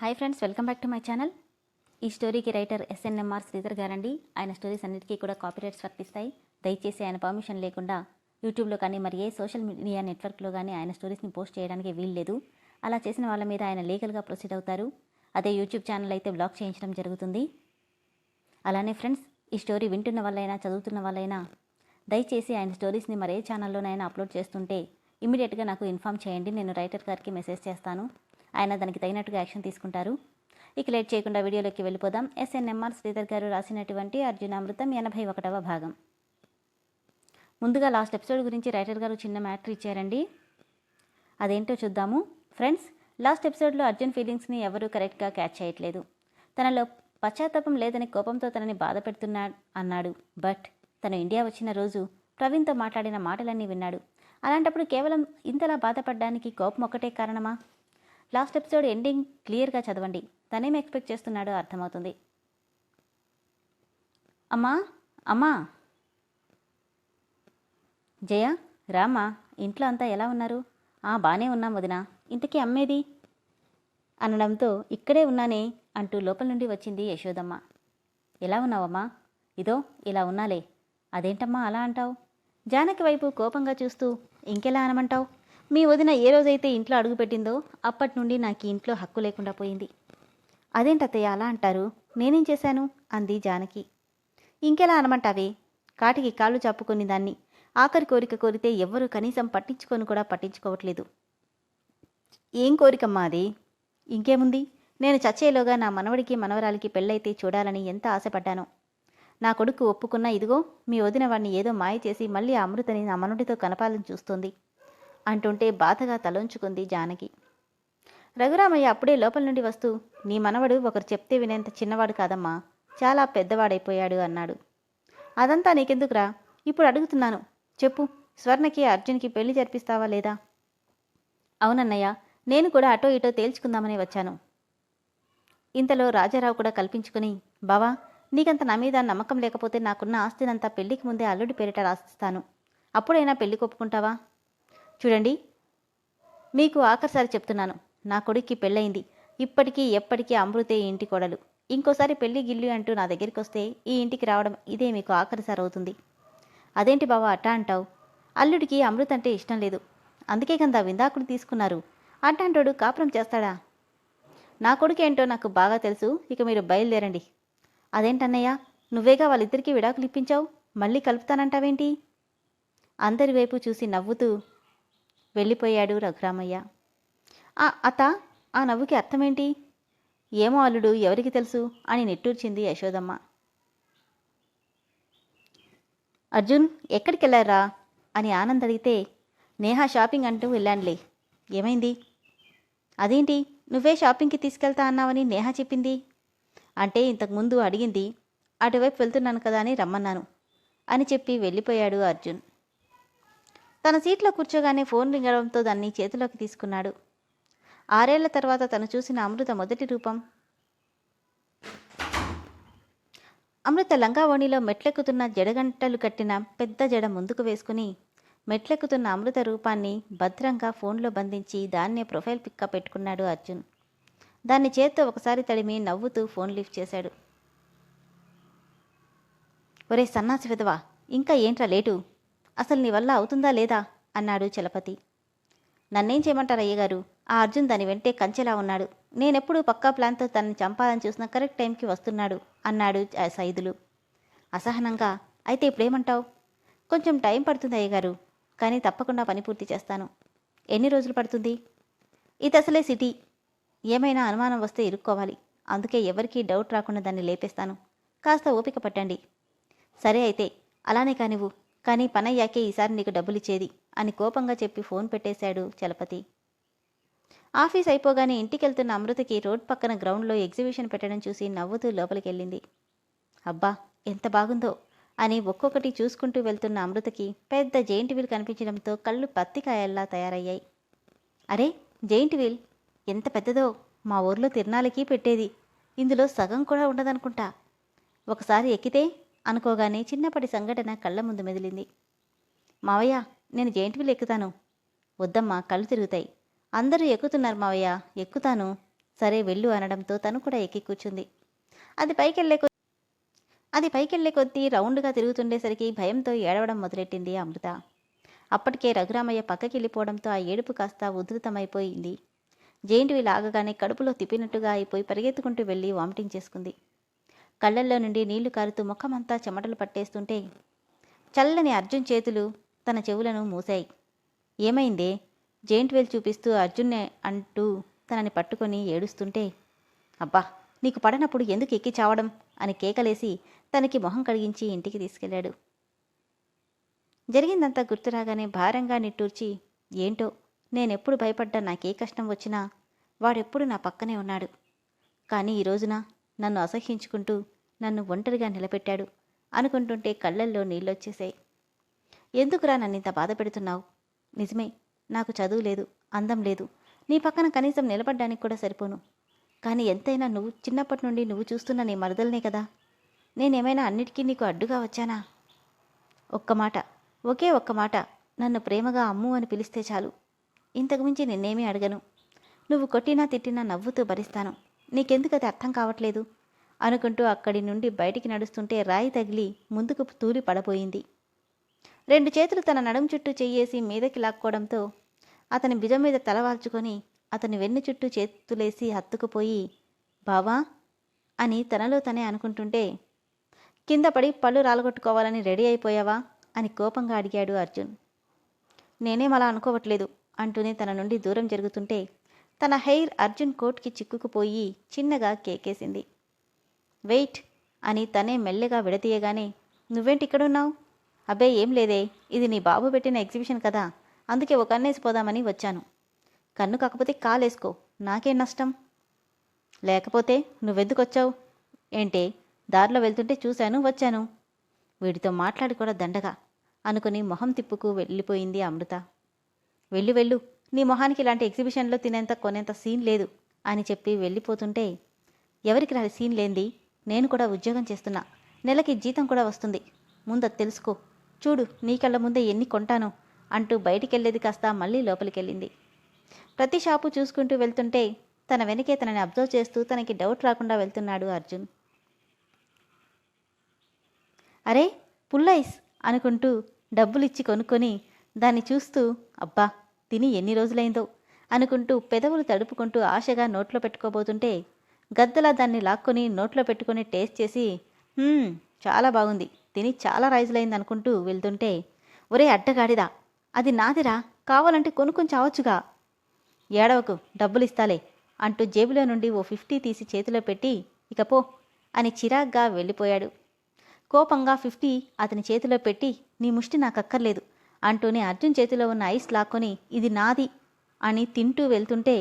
Hi friends welcome back to my channel ఈ స్టోరీకి writer SNMR Sridhar గారండి. ఆయన స్టోరీస్ అన్నిటికీ కూడా కాపీరైట్స్ వర్తిస్తాయి. దయచేసి ఆయన పర్మిషన్ లేకుండా యూట్యూబ్లో కానీ మరి ఏ సోషల్ మీడియా నెట్వర్క్లో కానీ ఆయన స్టోరీస్ని పోస్ట్ చేయడానికి వీల్లేదు అలా చేసిన వాళ్ళ మీద ఆయన లీగల్గా ప్రొసీడ్ అవుతారు. అదే యూట్యూబ్ ఛానల్ అయితే బ్లాక్ చేయించడం జరుగుతుంది. అలానే ఫ్రెండ్స్ ఈ స్టోరీ వింటున్న వాళ్ళైనా చదువుతున్న వాళ్ళైనా దయచేసి ఆయన స్టోరీస్ని మరే ఛానల్లోనైనా అప్లోడ్ చేస్తుంటే ఇమీడియట్గా నాకు ఇన్ఫామ్ చేయండి. నేను రైటర్ గారికి మెసేజ్ చేస్తాను. ఆయన దానికి తగినట్టుగా యాక్షన్ తీసుకుంటారు. ఇక లేట్ చేయకుండా వీడియోలోకి వెళ్ళిపోదాం. ఎస్ఎన్ఎంఆర్ శ్రీధర్ గారు రాసినటువంటి అర్జునామృతం ఎనభై ఒకటవ భాగం. ముందుగా లాస్ట్ ఎపిసోడ్ గురించి రైటర్ గారు చిన్న మ్యాటర్ ఇచ్చారండి. అదేంటో చూద్దాము. ఫ్రెండ్స్ లాస్ట్ ఎపిసోడ్లో అర్జున్ ఫీలింగ్స్ని ఎవరూ కరెక్ట్గా క్యాచ్ చేయట్లేదు. తనలో పశ్చాత్తాపం లేదని కోపంతో తనని బాధ పెడుతున్నా అన్నాడు. బట్ తను ఇండియా వచ్చిన రోజు ప్రవీణ్తో మాట్లాడిన మాటలన్నీ విన్నాడు. అలాంటప్పుడు కేవలం ఇంతలా బాధపడడానికి కోపం ఒక్కటే కారణమా? లాస్ట్ ఎపిసోడ్ ఎండింగ్ క్లియర్గా చదవండి. తనేం ఎక్స్పెక్ట్ చేస్తున్నాడో అర్థమవుతుంది. అమ్మా అమ్మా. జయ రామా ఇంట్లో అంతా ఎలా ఉన్నారు? ఆ బాగానే ఉన్నాం వదిన. ఇంతకీ అమ్మేది? అనడంతో ఇక్కడే ఉన్నానే అంటూ లోపల నుండి వచ్చింది యశోదమ్మ. ఎలా ఉన్నావమ్మా? ఇదో ఇలా ఉన్నాలే. అదేంటమ్మా అలా అంటావు? జానకి వైపు కోపంగా చూస్తూ ఇంకెలా అనమంటావు? మీ వదిన ఏ రోజైతే ఇంట్లో అడుగుపెట్టిందో అప్పటి నుండి నాకు ఇంట్లో హక్కు లేకుండా పోయింది. అదేంటత్తయ్య అలా అంటారు? నేనేం చేశాను? అంది జానకి. ఇంకెలా అనమంటావే? కాటికి కాళ్ళు చాపుకొని దాన్ని ఆఖరి కోరిక కోరితే ఎవ్వరూ కనీసం పట్టించుకొని కూడా పట్టించుకోవట్లేదు. ఏం కోరికమ్మా అది? ఇంకేముంది? నేను చచ్చేలోగా నా మనవడికి మనవరాలికి పెళ్ళైతే చూడాలని ఎంత ఆశపడ్డానో. నా కొడుకు ఒప్పుకున్న ఇదిగో మీ వదిన వాడిని ఏదో మాయ చేసి మళ్ళీ ఆ అమృతని నా మనవడితో కనపాలని చూస్తోంది. అంటుంటే బాధగా తలొంచుకుంది జానకి. రఘురామయ్య అప్పుడే లోపల నుండి వస్తూ నీ మనవడు ఒకరు చెప్తే వినేంత చిన్నవాడు కాదమ్మా చాలా పెద్దవాడైపోయాడు అన్నాడు. అదంతా నీకెందుకురా? ఇప్పుడు అడుగుతున్నాను. చెప్పు స్వర్ణకి అర్జున్కి పెళ్ళి జరిపిస్తావా లేదా? అవునన్నయ్య నేను కూడా అటో ఇటో తేల్చుకుందామని వచ్చాను. ఇంతలో రాజారావు కూడా కల్పించుకుని బావా నీకంత నా మీద నమ్మకం లేకపోతే నాకున్న ఆస్తినంతా పెళ్ళికి ముందే అల్లుడి పేరిట రాసిస్తాను. అప్పుడైనా పెళ్ళి కొప్పుకుంటావా చూడండి. మీకు ఆఖరిసారి చెప్తున్నాను నా కొడుక్కి పెళ్ళయింది. ఇప్పటికీ ఎప్పటికీ అమృతే ఇంటి కొడలు. ఇంకోసారి పెళ్ళి గిల్లి అంటూ నా దగ్గరికి వస్తే ఈ ఇంటికి రావడం ఇదే మీకు ఆఖరిసారి అవుతుంది. అదేంటి బావా అట్టా అంటావు? అల్లుడికి అమృత అంటే ఇష్టం లేదు. అందుకే కదా విందాకుడు తీసుకున్నారు. అట్టాంటోడు కాపురం చేస్తాడా? నా కొడుకేంటో నాకు బాగా తెలుసు ఇక మీరు బయలుదేరండి. అదేంటన్నయ్య నువ్వేగా వాళ్ళిద్దరికీ విడాకులు ఇప్పించావు మళ్ళీ కలుపుతానంటావేంటి? అందరి వైపు చూసి నవ్వుతూ వెళ్ళిపోయాడు రఘురామయ్య. ఆ అత్త ఆ నవ్వుకి అర్థమేంటి? ఏమో అల్లుడు ఎవరికి తెలుసు? అని నిట్టూర్చింది యశోదమ్మ. అర్జున్ ఎక్కడికి వెళ్ళారా అని ఆనంద్ అడిగితే నేహా షాపింగ్ అంటూ వెళ్ళానులే. ఏమైంది? అదేంటి నువ్వే షాపింగ్కి తీసుకెళ్తా అన్నావని నేహా చెప్పింది. అంటే ఇంతకుముందు అడిగింది అటువైపు వెళ్తున్నాను కదా అని రమ్మన్నాను అని చెప్పి వెళ్ళిపోయాడు అర్జున్. తన సీట్లో కూర్చోగానే ఫోన్ రింగడంతో దాన్ని చేతిలోకి తీసుకున్నాడు. ఆరేళ్ళ తర్వాత తను చూసిన అమృత మొదటి రూపం. అమృత లంగావణిలో మెట్లెక్కుతున్న జడగంటలు కట్టిన పెద్ద జడ ముందుకు వేసుకుని మెట్లెక్కుతున్న అమృత రూపాన్ని భద్రంగా ఫోన్లో బంధించి దాన్నే ప్రొఫైల్ పిక్క పెట్టుకున్నాడు అర్జున్. దాన్ని చేత్తో ఒకసారి తడిమి నవ్వుతూ ఫోన్ లిఫ్ట్ చేశాడు. ఒరే సన్నాసి విధవా ఇంకా ఏంట్రా లేటు? అసలు నీ వల్ల అవుతుందా లేదా? అన్నాడు చలపతి. నన్నేం చేయమంటారు అయ్యగారు? ఆ అర్జున్ దాని వెంటే కంచెలా ఉన్నాడు. నేనెప్పుడు పక్కా ప్లాన్తో తనని చంపాలని చూసిన కరెక్ట్ టైంకి వస్తున్నాడు అన్నాడు ఆ సైదులు. అసహనంగా అయితే ఇప్పుడేమంటావు? కొంచెం టైం పడుతుంది అయ్యగారు కానీ తప్పకుండా పని పూర్తి చేస్తాను. ఎన్ని రోజులు పడుతుంది? ఇది అసలే సిటీ. ఏమైనా అనుమానం వస్తే ఇరుక్కోవాలి. అందుకే ఎవరికీ డౌట్ రాకుండా దాన్ని లేపేస్తాను. కాస్త ఓపిక పట్టండి. సరే అయితే అలానే కానివ్వు కానీ పనయ్యాకే ఈసారి నీకు డబ్బులిచ్చేది అని కోపంగా చెప్పి ఫోన్ పెట్టేశాడు చలపతి. ఆఫీస్ అయిపోగానే ఇంటికెళ్తున్న అమృతకి రోడ్ పక్కన గ్రౌండ్లో ఎగ్జిబిషన్ పెట్టడం చూసి నవ్వుతూ లోపలికెళ్ళింది. అబ్బా ఎంత బాగుందో! అని ఒక్కొక్కటి చూసుకుంటూ వెళ్తున్న అమృతకి పెద్ద జెయింట్ వీల్ కనిపించడంతో కళ్ళు పత్తికాయల్లా తయారయ్యాయి. అరే జెయింట్ వీల్! ఎంత పెద్దదో! మా ఊర్లో తిరణాలకి పెట్టేది. ఇందులో సగం కూడా ఉండదనుకుంటా. ఒకసారి ఎక్కితే అనుకోగానే చిన్నప్పటి సంఘటన కళ్ళ ముందు మెదిలింది. మావయ్య నేను జెయింట్ వీల్ ఎక్కుతాను. వద్దమ్మా కళ్ళు తిరుగుతాయి. అందరూ ఎక్కుతున్నారు మావయ్య ఎక్కుతాను. సరే వెళ్ళు అనడంతో తను కూడా ఎక్కి కూర్చుంది. అది పైకెళ్ళే అది పైకెళ్ళే కొద్దీ రౌండ్గా తిరుగుతుండేసరికి భయంతో ఏడవడం మొదలెట్టింది అమృత. అప్పటికే రఘురామయ్య పక్కకి వెళ్ళిపోవడంతో ఆ ఏడుపు కాస్త ఉధృతమైపోయింది. జేంటివి లాగగానే కడుపులో తిప్పినట్టుగా అయిపోయి పరిగెత్తుకుంటూ వెళ్ళి వామిటింగ్ చేసుకుంది. కళ్ళల్లో నుండి నీళ్ళు కారుతూ ముఖమంతా చెమటలు పట్టేస్తుంటే చల్లని అర్జున్ చేతులు తన చెవులను మూశాయి. ఏమైందే? జెయింట్ వేల్ చూపిస్తూ అర్జున్నే అంటూ తనని పట్టుకొని ఏడుస్తుంటే అబ్బా నీకు పడనప్పుడు ఎందుకు ఎక్కి చావడం? అని కేకలేసి తనకి మొహం కడిగించి ఇంటికి తీసుకెళ్ళాడు. జరిగిందంతా గుర్తురాగానే భారంగా నిట్టూర్చి ఏంటో నేనెప్పుడు భయపడ్డా? నాకే కష్టం వచ్చినా వాడెప్పుడు నా పక్కనే ఉన్నాడు. కానీ ఈ రోజున నన్ను అసహ్యించుకుంటూ నన్ను ఒంటరిగా నిలబెట్టాడు. అనుకుంటుంటే కళ్ళల్లో నీళ్ళొచ్చేసాయి ఎందుకురా నన్ను ఇంత బాధ పెడుతున్నావు? నిజమే నాకు చదువు లేదు అందం లేదు. నీ పక్కన కనీసం నిలబడ్డానికి కూడా సరిపోను. కానీ ఎంతైనా నువ్వు చిన్నప్పటి నుండి నువ్వు చూస్తున్న నీ మరదలనే కదా. నేనేమైనా అన్నిటికీ నీకు అడ్డుగా వచ్చానా? ఒక్క మాట ఒకే ఒక్క మాట. నన్ను ప్రేమగా అమ్ము అని పిలిస్తే చాలు. ఇంతకుమించి నిన్నేమీ అడగను. నువ్వు కొట్టినా తిట్టినా నవ్వుతూ భరిస్తాను. నీకెందుకు అది అర్థం కావట్లేదు? అనుకుంటూ అక్కడి నుండి బయటికి నడుస్తుంటే రాయి తగిలి ముందుకు తూలి పడబోయింది. రెండు చేతులు తన నడుం చుట్టూ చెయ్యేసి మీదకి లాక్కోవడంతో అతని భుజం మీద తలవాల్చుకొని అతని వెన్ను చుట్టూ చేతులేసి హత్తుకుపోయి బావా అని తనలో తనే అనుకుంటుంటే కింద పడి పళ్ళు రాలగొట్టుకోవాలని రెడీ అయిపోయావా? అని కోపంగా అడిగాడు అర్జున్. నేనేం అలా అనుకోవట్లేదు అంటూనే తన నుండి దూరం జరుగుతుంటే తన హెయిర్ అర్జున్ కోట్కి చిక్కుకుపోయి చిన్నగా కేకేసింది. వెయిట్ అని తనే మెల్లగా విడతీయగానే నువ్వేంటి ఇక్కడున్నావు అబ్బే ఏం లేదే ఇది నీ బాబు పెట్టిన ఎగ్జిబిషన్ కదా అందుకే ఒక కన్నేసి పోదామని వచ్చాను. కన్ను కాకపోతే కాలేసుకో నాకేం నష్టం? లేకపోతే నువ్వెందుకొచ్చావు? ఏంటే దారిలో వెళ్తుంటే చూశాను వచ్చాను. వీడితో మాట్లాడి కూడా దండగా అనుకుని మొహం తిప్పుకు వెళ్ళిపోయింది అమృత. వెళ్ళు వెళ్ళు నీ మొహానికి ఇలాంటి ఎగ్జిబిషన్లో తినేంత కొనేంత సీన్ లేదు అని చెప్పి వెళ్ళిపోతుంటే ఎవరికి రాని సీన్ లేంది నేను కూడా ఉద్యోగం చేస్తున్నా. నెలకి జీతం కూడా వస్తుంది. ముందు తెలుసుకో. చూడు నీ కళ్ళ ముందే ఎన్ని కొంటానో అంటూ బయటికెళ్ళేది కాస్త మళ్ళీ లోపలికెళ్ళింది. ప్రతి షాపు చూసుకుంటూ వెళ్తుంటే తన వెనకే తనని అబ్జర్వ్ చేస్తూ తనకి డౌట్ రాకుండా వెళ్తున్నాడు అర్జున్. అరే పుల్లైస్ అనుకుంటూ డబ్బులిచ్చి కొనుక్కొని దాన్ని చూస్తూ అబ్బా తిని ఎన్ని రోజులైందో అనుకుంటూ పెదవులు తడుపుకుంటూ ఆశగా నోట్లో పెట్టుకోబోతుంటే గద్దలా దాన్ని లాక్కొని నోట్లో పెట్టుకొని టేస్ట్ చేసి చాలా బాగుంది. తిని చాలా రైజులైంది అనుకుంటూ వెళ్తుంటే ఒరే అడ్డగాడిదా అది నాదిరా. కావాలంటే కొనుక్కొని చావచ్చుగా. ఏడవకు డబ్బులు ఇస్తాలే అంటూ జేబులో నుండి ఓ ఫిఫ్టీ తీసి చేతిలో పెట్టి ఇక పో అని చిరాగ్గా వెళ్ళిపోయాడు. కోపంగా ఫిఫ్టీ అతని చేతిలో పెట్టి నీ ముష్టి నాకు అక్కర్లేదు అంటూనే అర్జున్ చేతిలో ఉన్న ఐస్ లాక్కొని ఇది నాది అని తింటూ వెళ్తుంటే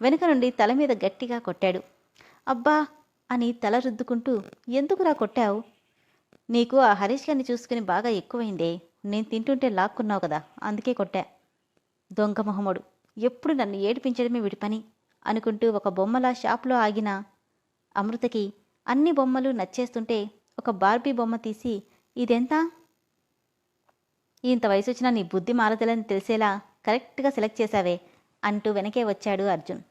వెనుక నుండి తల మీద గట్టిగా కొట్టాడు. అబ్బా అని తల రుద్దుకుంటూ ఎందుకురా కొట్టావు? నీకు ఆ హరీష్ గారిని చూసుకుని బాగా ఎక్కువైందే. నేను తింటుంటే లాక్కున్నావు కదా అందుకే కొట్టా. దొంగ మొహముడు ఎప్పుడు నన్ను ఏడిపించడమే వీడి పని అనుకుంటూ ఒక బొమ్మల షాప్లో ఆగిన అమృతకి అన్ని బొమ్మలు నచ్చేస్తుంటే ఒక బార్బీ బొమ్మ తీసి ఇదెంత? ఇంత వయసు వచ్చినా నీ బుద్ధి మారదలని తెలిసేలా కరెక్ట్గా సెలెక్ట్ చేశావే అంటూ వెనకే వచ్చాడు అర్జున్.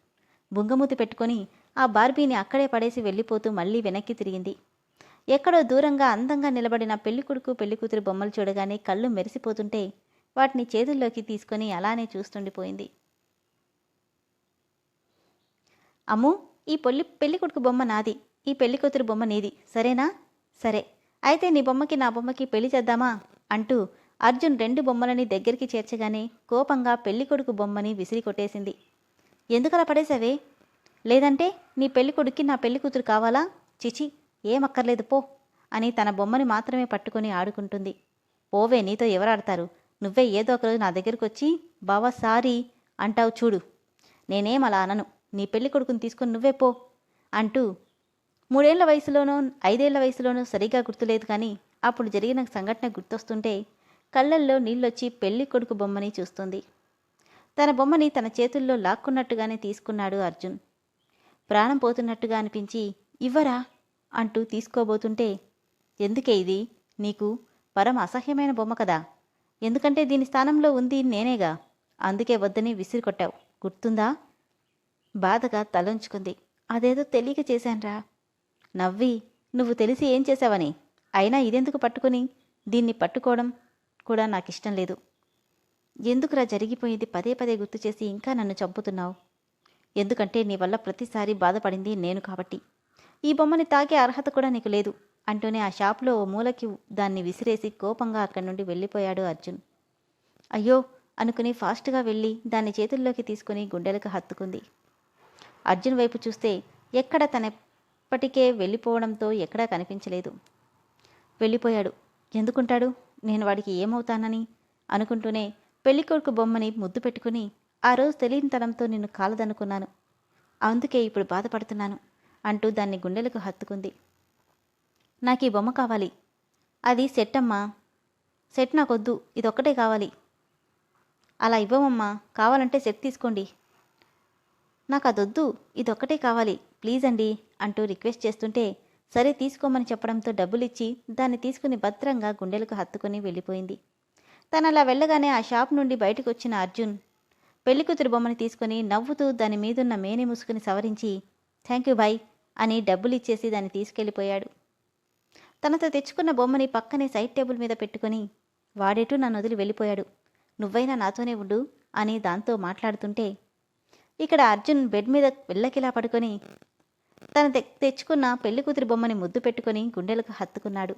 బుంగమూతి పెట్టుకొని ఆ బార్బీని అక్కడే పడేసి వెళ్ళిపోతూ మళ్ళీ వెనక్కి తిరిగింది. ఎక్కడో దూరంగా అందంగా నిలబడిన పెళ్ళికొడుకు పెళ్ళికూతురు బొమ్మలు చూడగానే కళ్ళు మెరిసిపోతుంటే వాటిని చేతుల్లోకి తీసుకొని అలానే చూస్తుండిపోయింది. అమ్ము ఈ పొల్లి పెళ్ళికొడుకు బొమ్మ నాది. ఈ పెళ్ళికూతురు బొమ్మ నీది. సరేనా? సరే. అయితే నీ బొమ్మకి నా బొమ్మకి పెళ్ళి చేద్దామా? అంటూ అర్జున్ రెండు బొమ్మలని దగ్గరికి చేర్చగానే కోపంగా పెళ్ళికొడుకు బొమ్మని విసిరి కొట్టేసింది. ఎందుకలా పడేసావే లేదంటే నీ పెళ్ళికొడుక్కి నా పెళ్ళికూతురు కావాలా? చిచి ఏమక్కర్లేదు పో అని తన బొమ్మని మాత్రమే పట్టుకొని ఆడుకుంటుంది. పోవే నీతో ఎవరాడతారు నువ్వే ఏదో ఒకరోజు నా దగ్గరికి వచ్చి బావా సారీ అంటావు చూడు. నేనేం అలా అనను. నీ పెళ్ళి కొడుకుని తీసుకొని నువ్వే పో అంటూ మూడేళ్ళ వయసులోనో ఐదేళ్ళ వయసులోనో సరిగా గుర్తులేదు కానీ అప్పుడు జరిగిన సంఘటన గుర్తొస్తుంటే కళ్ళల్లో నీళ్ళొచ్చి పెళ్ళి కొడుకు బొమ్మని చూస్తుంది. తన బొమ్మని తన చేతుల్లో లాక్కున్నట్టుగానే తీసుకున్నాడు అర్జున్. ప్రాణం పోతున్నట్టుగా అనిపించి ఇవ్వరా? అంటూ తీసుకోబోతుంటే ఎందుకే ఇది? నీకు పరమ అసహ్యమైన బొమ్మ కదా. ఎందుకంటే దీని స్థానంలో ఉంది నేనేగా. అందుకే వద్దని విసిరి కొట్టావు గుర్తుందా? బాధగా తలంచుకుంది. అదేదో తెలియక చేశాన్రా. నవ్వి నువ్వు తెలిసి ఏం చేశావని? అయినా ఇదెందుకు పట్టుకుని? దీన్ని పట్టుకోవడం కూడా నాకు ఇష్టం లేదు. ఎందుకురా జరిగిపోయింది పదే పదే గుర్తు చేసి ఇంకా నన్ను చంపుతున్నావు? ఎందుకంటే నీ వల్ల ప్రతిసారి బాధపడింది నేను కాబట్టి. ఈ బొమ్మని తాకే అర్హత కూడా నీకు లేదు అంటూనే ఆ షాప్లో ఓ మూలకి దాన్ని విసిరేసి కోపంగా అక్కడి నుండి వెళ్ళిపోయాడు అర్జున్. అయ్యో అనుకుని ఫాస్ట్గా వెళ్ళి దాన్ని చేతుల్లోకి తీసుకుని గుండెలకు హత్తుకుంది. అర్జున్ వైపు చూస్తే ఎక్కడ తనెప్పటికే వెళ్ళిపోవడంతో ఎక్కడా కనిపించలేదు. వెళ్ళిపోయాడు. ఎందుకుంటాడు? నేను వాడికి ఏమవుతానని అనుకుంటూనే పెళ్ళికొడుకు బొమ్మని ముద్దు పెట్టుకుని ఆ రోజు తెలియనితనంతో నిన్ను కాలదనుకున్నాను. అందుకే ఇప్పుడు బాధపడుతున్నాను అంటూ దాన్ని గుండెలకు హత్తుకుంది. నాకు ఈ బొమ్మ కావాలి. అది సెట్ అమ్మా సెట్ నాకొద్దు. ఇదొక్కటే కావాలి. అలా ఇవ్వమమ్మా. కావాలంటే సెట్ తీసుకోండి. నాకు అదొద్దు ఇదొక్కటే కావాలి. ప్లీజ్ అండి అంటూ రిక్వెస్ట్ చేస్తుంటే సరే తీసుకోమని చెప్పడంతో డబ్బులిచ్చి దాన్ని తీసుకుని భద్రంగా గుండెలకు హత్తుకుని వెళ్ళిపోయింది. తను అలా వెళ్ళగానే ఆ షాప్ నుండి బయటకు వచ్చిన అర్జున్ పెళ్ళికూతురు బొమ్మని తీసుకుని నవ్వుతూ దాని మీదున్న మేనే ముసుకుని సవరించి థ్యాంక్ యూ బాయ్ అని డబ్బులిచ్చేసి దాన్ని తీసుకెళ్ళిపోయాడు. తనతో తెచ్చుకున్న బొమ్మని పక్కనే సైడ్ టేబుల్ మీద పెట్టుకుని వాడేటూ నన్ను వదిలి వెళ్ళిపోయాడు. నువ్వైనా నాతోనే ఉండు అని దాంతో మాట్లాడుతుంటే ఇక్కడ అర్జున్ బెడ్ మీద వెళ్ళకిలా పడుకొని తన తెచ్చుకున్న పెళ్ళి కూతురి బొమ్మని ముద్దు పెట్టుకుని గుండెలకు హత్తుకున్నాడు.